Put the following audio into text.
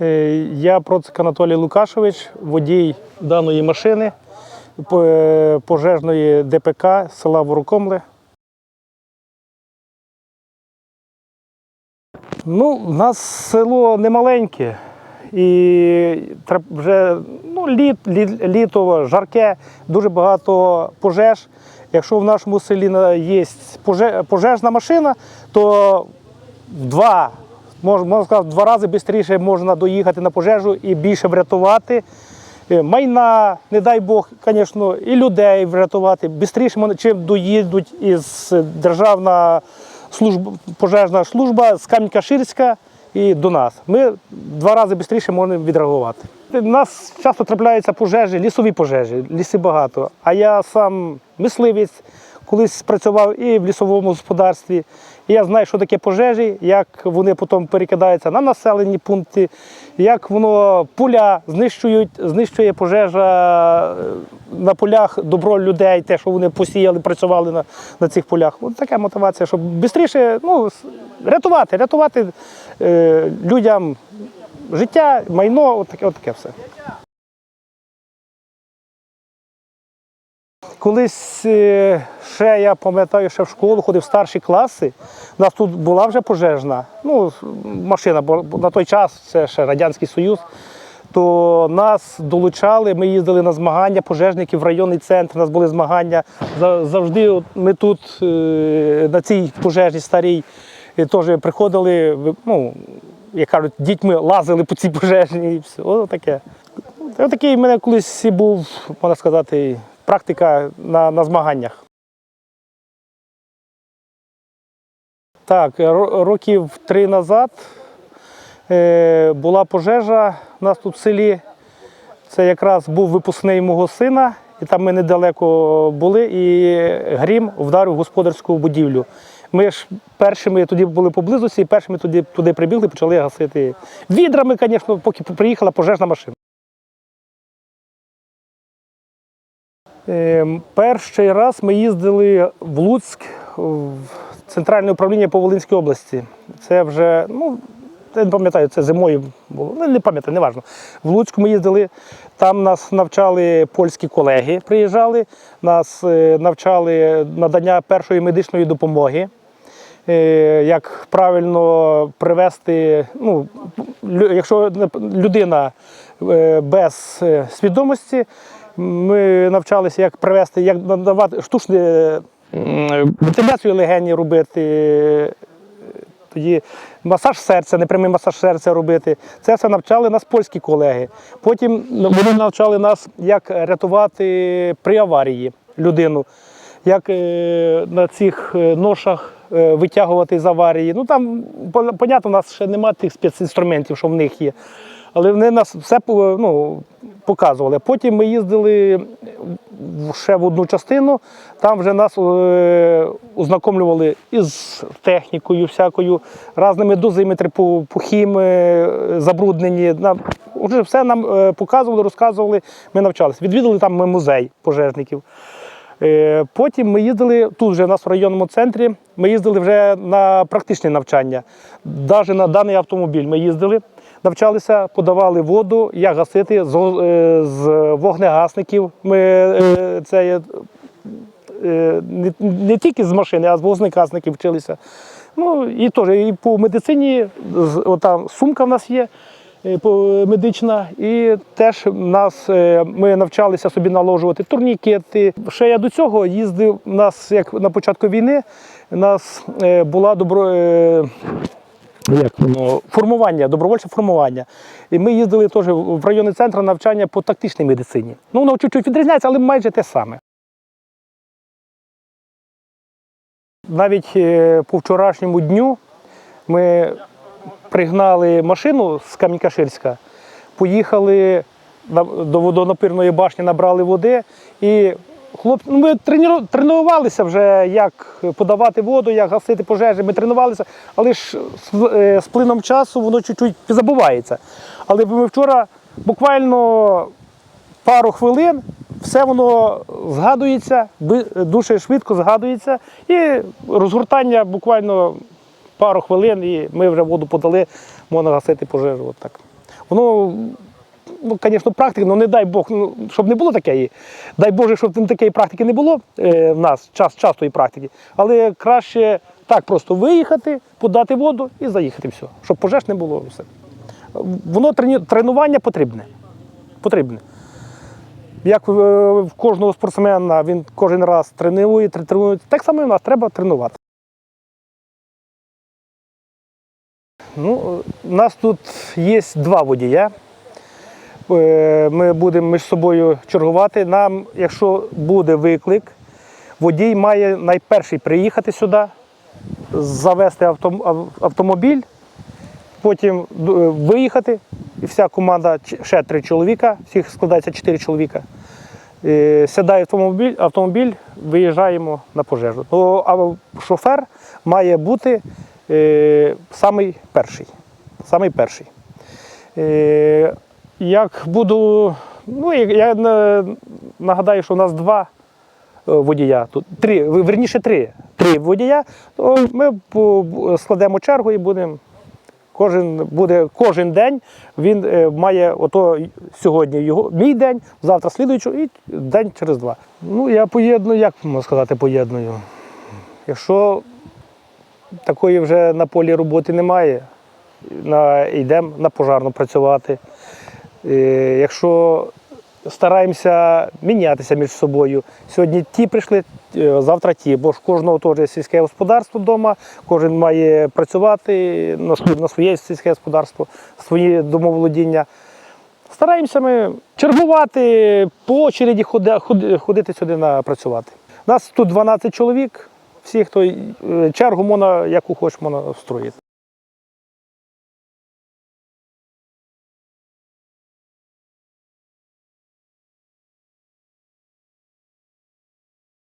Е, Я Процик Анатолій Лукашович, водій даної машини е, пожежної ДПК села Ворокомле. Ну, у нас село немаленьке. І вже ну, літ, літ, літо, жарке, дуже багато пожеж. Якщо в нашому селі є пожежна машина, то два, можна сказати, в два рази швидше можна доїхати на пожежу і більше врятувати. Е, Майна, не дай Бог, звісно, і людей врятувати. Бистріше, можна, чим доїдуть із державна служба, пожежна служба з Кам'янка-Ширська і до нас. Ми два рази швидше можемо відреагувати. У нас часто трапляються пожежі, лісові пожежі, ліси багато. А я сам мисливець, колись працював і в лісовому господарстві. І я знаю, що таке пожежі, як вони потім перекидаються на населені пункти, як воно поля знищують, знищує пожежа е, на полях добро людей, те, що вони посіяли, працювали на, на цих полях. От така мотивація, щоб швидше ну, рятувати, рятувати е, людям життя, майно, от таке, от таке все. Колись е, ще я пам'ятаю, ще в школу ходив в старші класи. У нас тут була вже пожежна. Ну, машина, бо на той час це ще Радянський Союз. То нас долучали, ми їздили на змагання пожежників в районний центр. У нас були змагання. Завжди ми тут е, на цій пожежі старій е, теж приходили, ну, як кажуть, дітьми лазили по цій пожежні і все. Ось таке. Такий в мене колись був, можна сказати, практика на, на змаганнях. Так, років три назад е, була пожежа у нас тут в селі. Це якраз був випускний мого сина, і там ми недалеко були, і грім вдарив господарську будівлю. Ми ж першими тоді були поблизості, і першими туди, туди прибігли, почали гасити відрами, звісно, поки приїхала пожежна машина. Перший раз ми їздили в Луцьк, в центральне управління по Волинській області. Це вже, ну, я не пам'ятаю, це зимою було. Ну, не пам'ятаю, не важливо. В Луцьку ми їздили, там нас навчали польські колеги, приїжджали, нас е, навчали надання першої медичної допомоги. е, Як правильно привести, ну, якщо людина е, без свідомості, ми навчалися, як привести, як надавати штучну вентиляцію легені робити, тоді масаж серця, непрямий масаж серця робити. Це все навчали нас польські колеги. Потім вони навчали нас, як рятувати при аварії людину, як е, на цих е, ношах е, витягувати з аварії. Ну там, пон- понятно, у нас ще немає тих спецінструментів, що в них є. Але вони нас все ну, показували. Потім ми їздили ще в одну частину, там вже нас е, ознакомлювали із технікою, всякою, різними дозиметри хім, е, забруднені. Нам, вже все нам е, показували, розказували, ми навчалися. Відвідали там музей пожежників. Потім ми їздили тут вже у нас в районному центрі. Ми їздили вже на практичне навчання. Навіть на даний автомобіль ми їздили, навчалися, подавали воду, як гасити з, е, вогнегасників. Ми е, це е, не, не тільки з машини, а з вогнегасників вчилися. Ну і теж і по медицині, отам сумка в нас є медична, і теж нас ми навчалися собі наложувати турнікети. Ще я до цього їздив. Нас як на початку війни, нас була добро. Як воно формування, добровольче формування. І ми їздили теж в районний центр навчання по тактичній медицині. Ну, воно чуть-чуть відрізняється, але майже те саме. Навіть е, по вчорашньому дню ми пригнали машину з Кам'янка-Ширська, поїхали до водонапірної башні, набрали води. І хлопці, ну, ми треніро- тренувалися вже, як подавати воду, як гасити пожежі. Ми тренувалися, але ж з, е, з плином часу воно чуть-чуть забувається. Але ми вчора буквально пару хвилин все воно згадується, дуже швидко згадується, і розгортання буквально пару хвилин, і ми вже воду подали, можна гасити пожежу. От так. Воно, ну, звісно, практика, ну не дай Бог, ну, щоб не було такої. Дай Боже, щоб такої практики не було е, в нас, час, частої практики. Але краще так просто виїхати, подати воду і заїхати все, щоб пожеж не було. Все. Воно тренування потрібне. потрібне. Як е, в кожного спортсмена він кожен раз тренує, тре- тренує, так само і в нас треба тренувати. Ну, у нас тут є два водія. Е, Ми будемо між собою чергувати. Нам, якщо буде виклик, водій має найперший приїхати сюди, завести автом- ав- автомобіль, потім е, виїхати. І вся команда, ще три чоловіка, всіх складається чотири чоловіка. Е, Сідає автомобіль, автомобіль, виїжджаємо на пожежу. Ну, а шофер має бути е, самий перший. Самий перший. Як буду, ну я, нагадаю, що у нас два е, водія тут. Три, верніше три. Три водія. То ми складемо чергу і будемо. Кожен буде кожен день він е, має ото сьогодні його мій день, завтра слідуючий і день через два. Ну я поєдную, як сказати, поєдную. Якщо такої вже на полі роботи немає, йдемо на пожарну працювати. Е, якщо стараємося мінятися між собою. Сьогодні ті прийшли, е, завтра ті, бо ж кожного теж сільське господарство вдома, кожен має працювати на своє сільське господарство, свої домоволодіння. Стараємося ми чергувати по очереді ходи- ходи- ходити сюди на працювати. Нас тут 12 чоловік, всі, хто е, чергу можна, яку хочеш, можна встроїти.